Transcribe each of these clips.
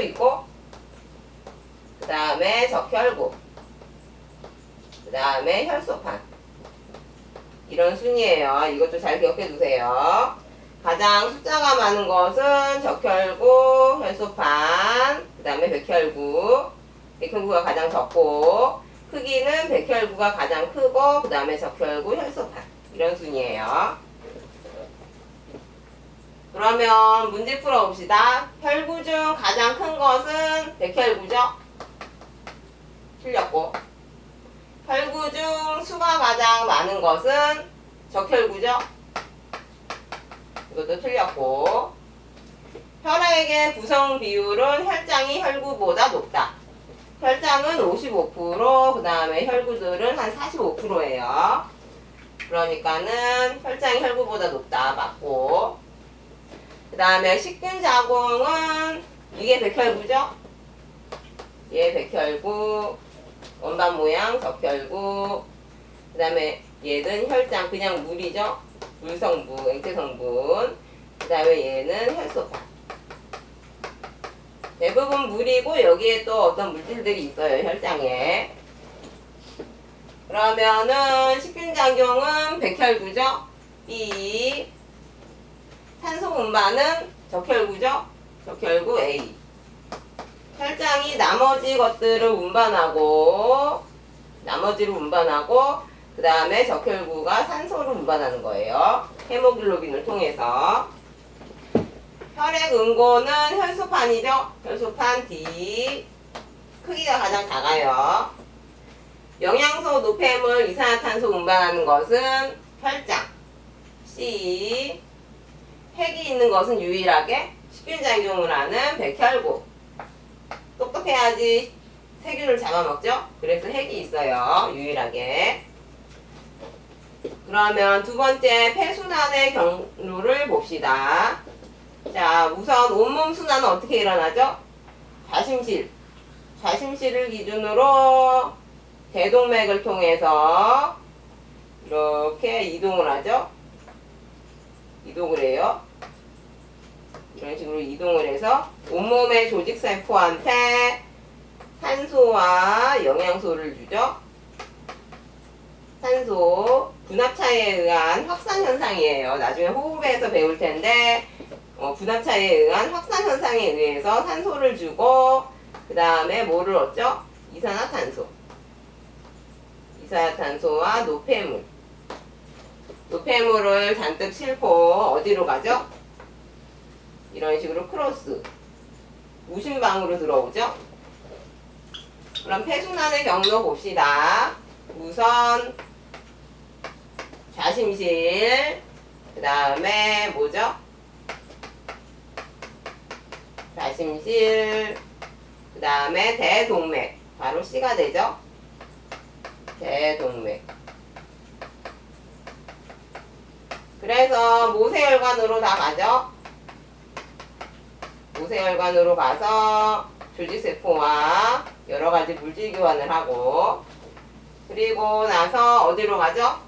있고 그 다음에 적혈구 그 다음에 혈소판 이런 순이에요. 이것도 잘 기억해 두세요. 가장 숫자가 많은 것은 적혈구, 혈소판, 그 다음에 백혈구. 백혈구가 가장 적고, 크기는 백혈구가 가장 크고, 그 다음에 적혈구, 혈소판. 이런 순이에요. 그러면 문제 풀어봅시다. 혈구 중 가장 큰 것은 백혈구죠? 틀렸고. 혈구 중 수가 가장 많은 것은 적혈구죠? 이것도 틀렸고. 혈액의 구성 비율은 혈장이 혈구보다 높다. 혈장은 55%, 그 다음에 혈구들은 한 45%예요. 그러니까는 혈장이 혈구보다 높다. 맞고. 그 다음에 식균 자궁은 이게 백혈구죠? 얘 백혈구, 원반 모양 적혈구, 그 다음에 얘는 혈장, 그냥 물이죠? 물성분, 액체성분. 그 다음에 얘는 혈소판. 대부분 물이고 여기에 또 어떤 물질들이 있어요, 혈장에. 그러면은 식균작용은 백혈구죠? B. 산소 운반은 적혈구죠? 적혈구 A. 혈장이 나머지 것들을 운반하고 나머지를 운반하고 그 다음에 적혈구가 산소를 운반하는 거예요. 헤모글로빈을 통해서 혈액 응고는 혈소판이죠. 혈소판 D 크기가 가장 작아요. 영양소 노폐물 이산화탄소 운반하는 것은 혈장 C 핵이 있는 것은 유일하게 식균작용을 하는 백혈구 똑똑해야지 세균을 잡아먹죠. 그래서 핵이 있어요. 유일하게. 그러면 두 번째 폐순환의 경로를 봅시다. 자, 우선 온몸 순환은 어떻게 일어나죠? 좌심실. 좌심실을 기준으로 대동맥을 통해서 이렇게 이동을 하죠. 이동을 해요. 이런 식으로 이동을 해서 온몸의 조직세포한테 산소와 영양소를 주죠. 산소 분압차에 의한 확산 현상이에요. 나중에 호흡에서 배울 텐데 어, 분압차에 의한 확산 현상에 의해서 산소를 주고 그 다음에 뭐를 얻죠? 이산화탄소. 이산화탄소와 노폐물. 노폐물을 잔뜩 싣고 어디로 가죠? 이런 식으로 크로스 무심방으로 들어오죠. 그럼 폐순환의 경로 봅시다. 우선 좌심실 그 다음에 뭐죠? 좌심실 그 다음에 대동맥 바로 C가 되죠. 대동맥 그래서 모세혈관으로 다 가죠. 모세혈관으로 가서 조직세포와 여러 가지 물질 교환을 하고 그리고 나서 어디로 가죠?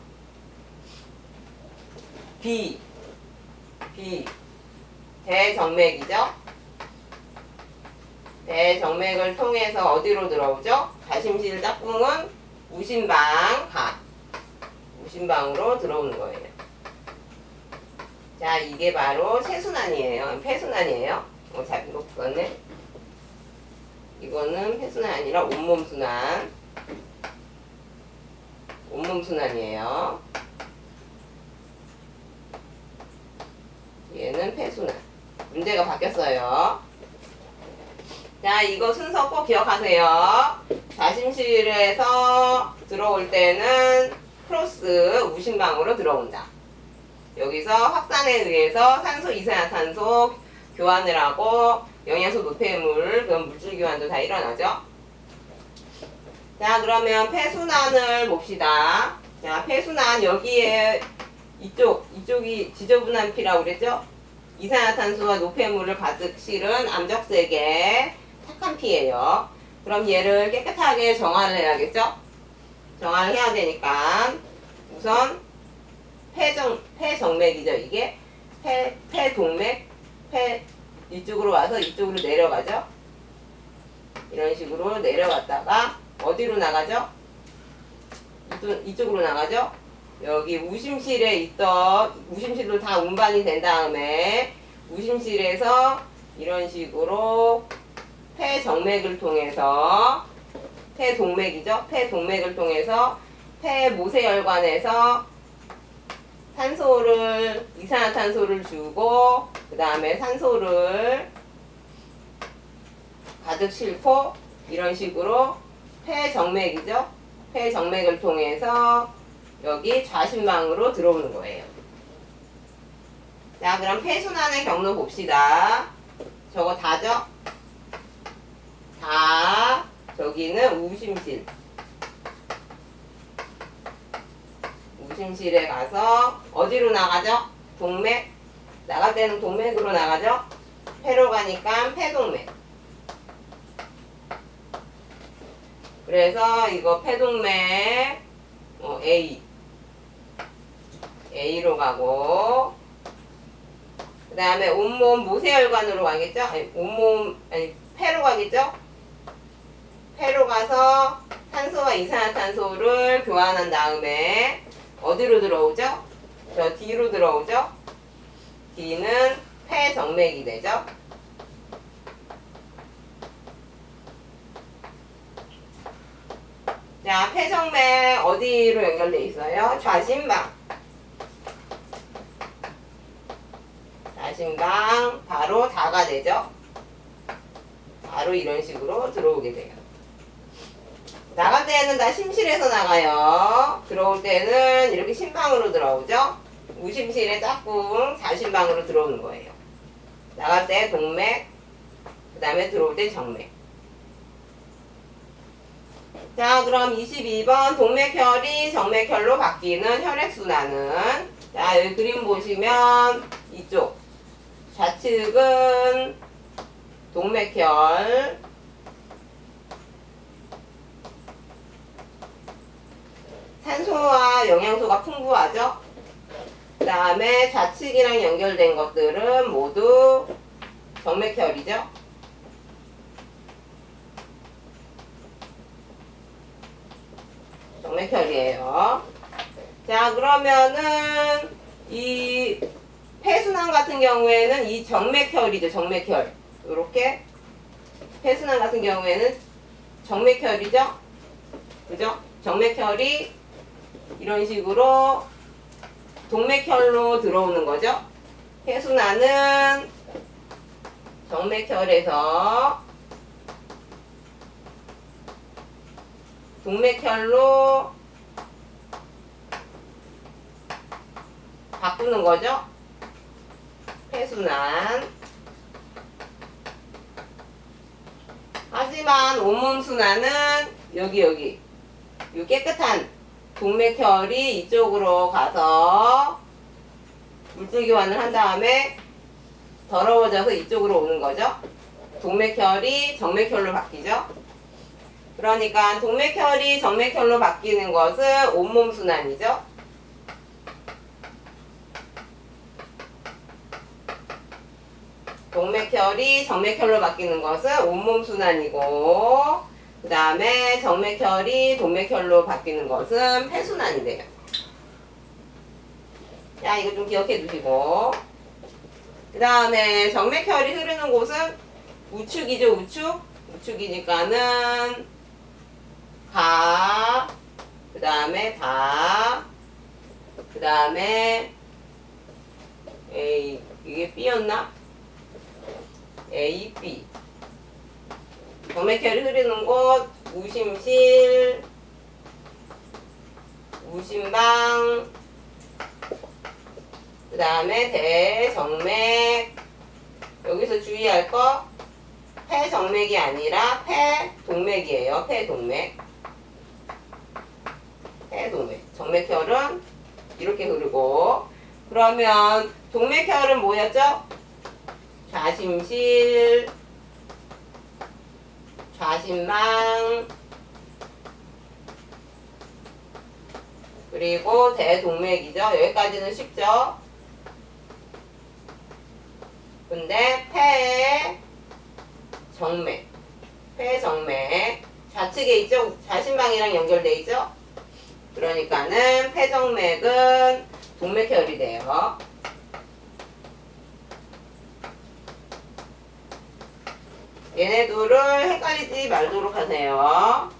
B B 대정맥이죠. 대정맥을 통해서 어디로 들어오죠? 자심실 짝꿍은 우심방 가 우심방으로 들어오는 거예요. 자, 이게 바로 세순환이에요. 폐순환이에요. 어, 잘못 썼네. 이거는 폐순환이 아니라 온몸 순환. 온몸 순환이에요. 얘는 폐순환. 문제가 바뀌었어요. 자, 이거 순서 꼭 기억하세요. 자심실에서 들어올 때는 크로스 우심방으로 들어온다. 여기서 확산에 의해서 산소, 이산화탄소 교환을 하고 영양소 노폐물 그런 물질 교환도 다 일어나죠. 자 그러면 폐순환을 봅시다. 자 폐순환 여기에 이쪽 이쪽이 지저분한 피라고 그랬죠? 이산화탄소와 노폐물을 가득 실은 암적색의 착한 피예요. 그럼 얘를 깨끗하게 정화를 해야겠죠? 정화를 해야 되니까 우선 폐정 폐정맥이죠 이게 폐 폐동맥 폐 이쪽으로 와서 이쪽으로 내려가죠 이런 식으로 내려갔다가 어디로 나가죠? 이쪽, 이쪽으로 나가죠? 여기 우심실에 있던 우심실로 다 운반이 된 다음에 우심실에서 이런 식으로 폐정맥을 통해서 폐동맥이죠. 폐동맥을 통해서 폐모세혈관에서 산소를 이산화탄소를 주고 그 다음에 산소를 가득 싣고 이런 식으로 폐정맥이죠. 폐정맥을 통해서 여기 좌심방으로 들어오는 거예요. 자, 그럼 폐순환의 경로 봅시다. 저거 다죠? 다. 저기는 우심실. 우심실에 가서 어디로 나가죠? 동맥. 나갈 때는 동맥으로 나가죠? 폐로 가니까 폐동맥. 그래서 이거 폐동맥 어, A A로 가고 그 다음에 온몸 모세혈관으로 가겠죠? 아니, 온몸 아니 폐로 가겠죠? 폐로 가서 탄소와 이산화탄소를 교환한 다음에 어디로 들어오죠? 저 D로 들어오죠? D는 폐정맥이 되죠? 자, 폐정맥 어디로 연결돼 있어요? 좌심방. 좌심방 바로 다가 되죠? 바로 이런 식으로 들어오게 돼요. 나갈 때는 다 심실에서 나가요. 들어올 때는 이렇게 심방으로 들어오죠? 우심실에 짝꿍 좌심방으로 들어오는 거예요. 나갈 때 동맥, 그 다음에 들어올 때 정맥. 자, 그럼 22번 동맥혈이 정맥혈로 바뀌는 혈액순환은 자, 여기 그림 보시면 이쪽 좌측은 동맥혈 산소와 영양소가 풍부하죠. 그 다음에 좌측이랑 연결된 것들은 모두 정맥혈이죠. 정맥혈이에요. 자, 그러면은 이 폐순환 같은 경우에는 이 정맥혈이죠, 정맥혈. 이렇게 폐순환 같은 경우에는 정맥혈이죠. 그죠? 정맥혈이 이런 식으로 동맥혈로 들어오는 거죠. 폐순환은 정맥혈에서 동맥혈로 바꾸는 거죠. 폐순환. 하지만 온몸순환은 여기 여기 이 깨끗한 동맥혈이 이쪽으로 가서 물질 교환을 한 다음에 더러워져서 이쪽으로 오는 거죠. 동맥혈이 정맥혈로 바뀌죠. 그러니까 동맥혈이 정맥혈로 바뀌는 것은 온몸 순환이죠. 동맥혈이 정맥혈로 바뀌는 것은 온몸 순환이고 그 다음에 정맥혈이 동맥혈로 바뀌는 것은 폐순환이 돼요. 자 이거 좀 기억해 두시고 그 다음에 정맥혈이 흐르는 곳은 우측이죠 우측 우측이니까는 가, 그 다음에 다, 그 다음에 A, 이게 B였나? A, B. 정맥혈이 흐르는 곳, 우심실, 우심방, 그 다음에 대정맥. 여기서 주의할 거, 폐정맥이 아니라 폐동맥이에요. 폐동맥. 폐동맥. 정맥혈은 이렇게 흐르고 그러면 동맥혈은 뭐였죠? 좌심실, 40망 그리고 대동맥이죠. 여기까지는 쉽죠. 근데 폐정맥 폐정맥 좌측에 있죠. 좌심방이랑 연결되어 있죠. 그러니까는 폐정맥은 동맥혈이 돼요. 얘네 둘을 헷갈리지 말도록 하세요.